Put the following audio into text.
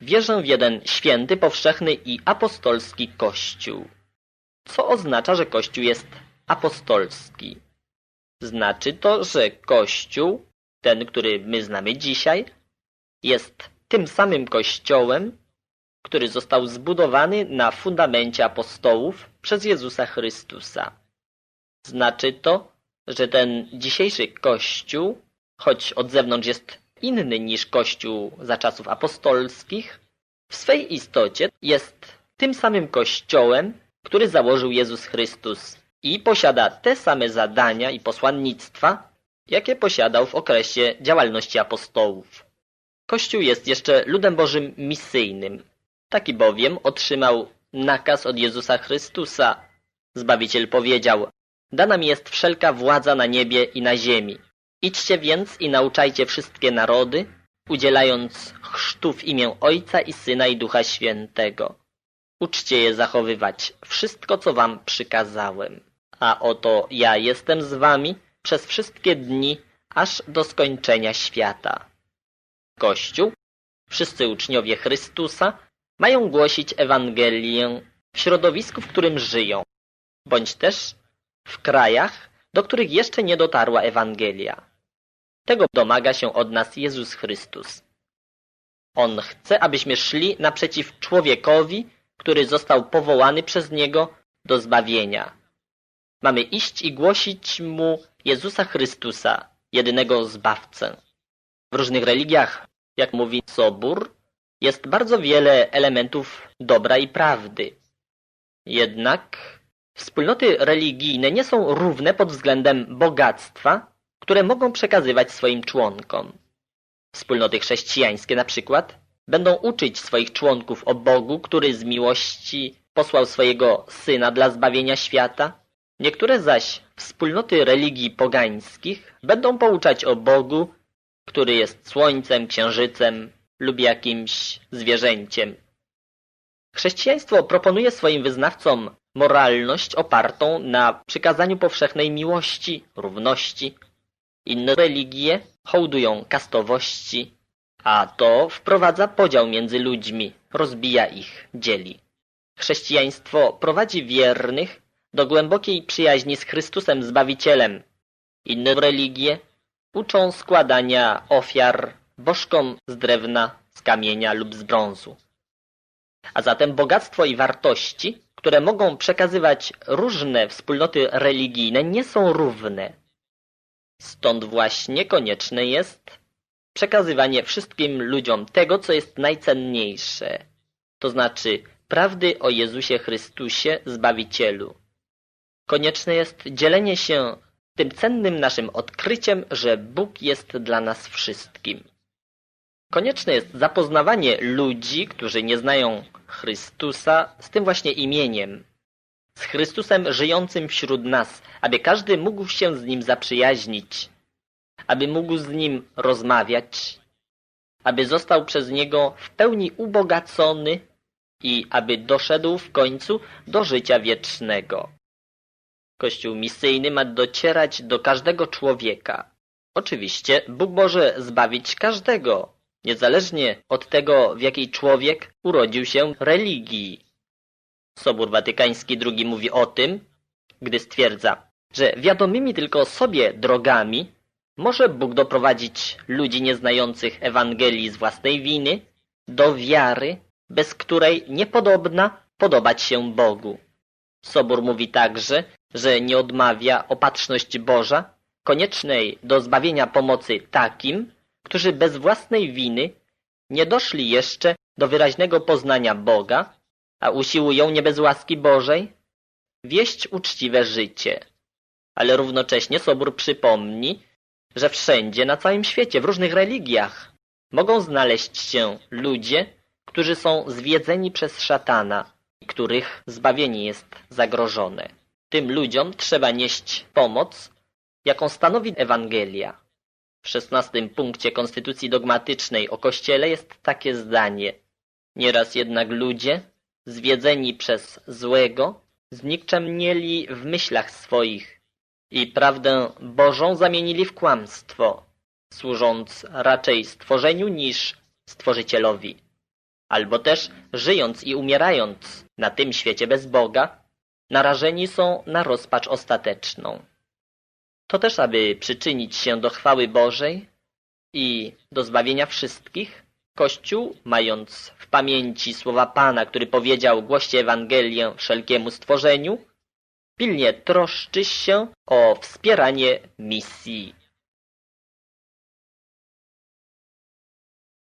Wierzę w jeden święty, powszechny i apostolski Kościół. Co oznacza, że Kościół jest apostolski? Znaczy to, że Kościół, ten, który my znamy dzisiaj, jest tym samym Kościołem, który został zbudowany na fundamencie apostołów przez Jezusa Chrystusa. Znaczy to, że ten dzisiejszy Kościół, choć od zewnątrz jest inny niż Kościół za czasów apostolskich, w swej istocie jest tym samym Kościołem, który założył Jezus Chrystus i posiada te same zadania i posłannictwa, jakie posiadał w okresie działalności apostołów. Kościół jest jeszcze ludem Bożym misyjnym. Taki bowiem otrzymał nakaz od Jezusa Chrystusa. Zbawiciel powiedział, dana mi jest wszelka władza na niebie i na ziemi. Idźcie więc i nauczajcie wszystkie narody, udzielając chrztu w imię Ojca i Syna i Ducha Świętego. Uczcie je zachowywać wszystko, co wam przykazałem. A oto ja jestem z wami przez wszystkie dni, aż do skończenia świata. Kościół, wszyscy uczniowie Chrystusa, mają głosić Ewangelię w środowisku, w którym żyją, bądź też w krajach, do których jeszcze nie dotarła Ewangelia. Tego domaga się od nas Jezus Chrystus. On chce, abyśmy szli naprzeciw człowiekowi, który został powołany przez Niego do zbawienia. Mamy iść i głosić Mu Jezusa Chrystusa, jedynego Zbawcę. W różnych religiach, jak mówi Sobór, jest bardzo wiele elementów dobra i prawdy. Jednak wspólnoty religijne nie są równe pod względem bogactwa, które mogą przekazywać swoim członkom. Wspólnoty chrześcijańskie na przykład będą uczyć swoich członków o Bogu, który z miłości posłał swojego Syna dla zbawienia świata. Niektóre zaś wspólnoty religii pogańskich będą pouczać o Bogu, który jest słońcem, księżycem lub jakimś zwierzęciem. Chrześcijaństwo proponuje swoim wyznawcom moralność opartą na przykazaniu powszechnej miłości, równości. Inne religie hołdują kastowości, a to wprowadza podział między ludźmi, rozbija ich, dzieli. Chrześcijaństwo prowadzi wiernych do głębokiej przyjaźni z Chrystusem Zbawicielem. Inne religie uczą składania ofiar bożkom z drewna, z kamienia lub z brązu. A zatem bogactwo i wartości, które mogą przekazywać różne wspólnoty religijne, nie są równe. Stąd właśnie konieczne jest przekazywanie wszystkim ludziom tego, co jest najcenniejsze, to znaczy prawdy o Jezusie Chrystusie, Zbawicielu. Konieczne jest dzielenie się tym cennym naszym odkryciem, że Bóg jest dla nas wszystkim. Konieczne jest zapoznawanie ludzi, którzy nie znają Chrystusa z tym właśnie imieniem, z Chrystusem żyjącym wśród nas, aby każdy mógł się z Nim zaprzyjaźnić, aby mógł z Nim rozmawiać, aby został przez Niego w pełni ubogacony i aby doszedł w końcu do życia wiecznego. Kościół misyjny ma docierać do każdego człowieka. Oczywiście Bóg może zbawić każdego, niezależnie od tego, w jakiej człowiek urodził się religii. Sobór Watykański II mówi o tym, gdy stwierdza, że wiadomymi tylko sobie drogami może Bóg doprowadzić ludzi nieznających Ewangelii z własnej winy do wiary, bez której niepodobna podobać się Bogu. Sobór mówi także, że nie odmawia opatrzność Boża, koniecznej do zbawienia pomocy takim, którzy bez własnej winy nie doszli jeszcze do wyraźnego poznania Boga, a usiłują nie bez łaski Bożej wieść uczciwe życie. Ale równocześnie Sobór przypomni, że wszędzie na całym świecie, w różnych religiach, mogą znaleźć się ludzie, którzy są zwiedzeni przez szatana, których zbawienie jest zagrożone. Tym ludziom trzeba nieść pomoc, jaką stanowi Ewangelia. W szesnastym punkcie Konstytucji Dogmatycznej o Kościele jest takie zdanie. Nieraz jednak ludzie, zwiedzeni przez złego, znikczemnieli w myślach swoich i prawdę Bożą zamienili w kłamstwo, służąc raczej stworzeniu niż stworzycielowi. albo też żyjąc i umierając na tym świecie bez Boga, narażeni są na rozpacz ostateczną. To też, aby przyczynić się do chwały Bożej i do zbawienia wszystkich, Kościół, mając w pamięci słowa Pana, który powiedział głoście Ewangelię wszelkiemu stworzeniu, pilnie troszczy się o wspieranie misji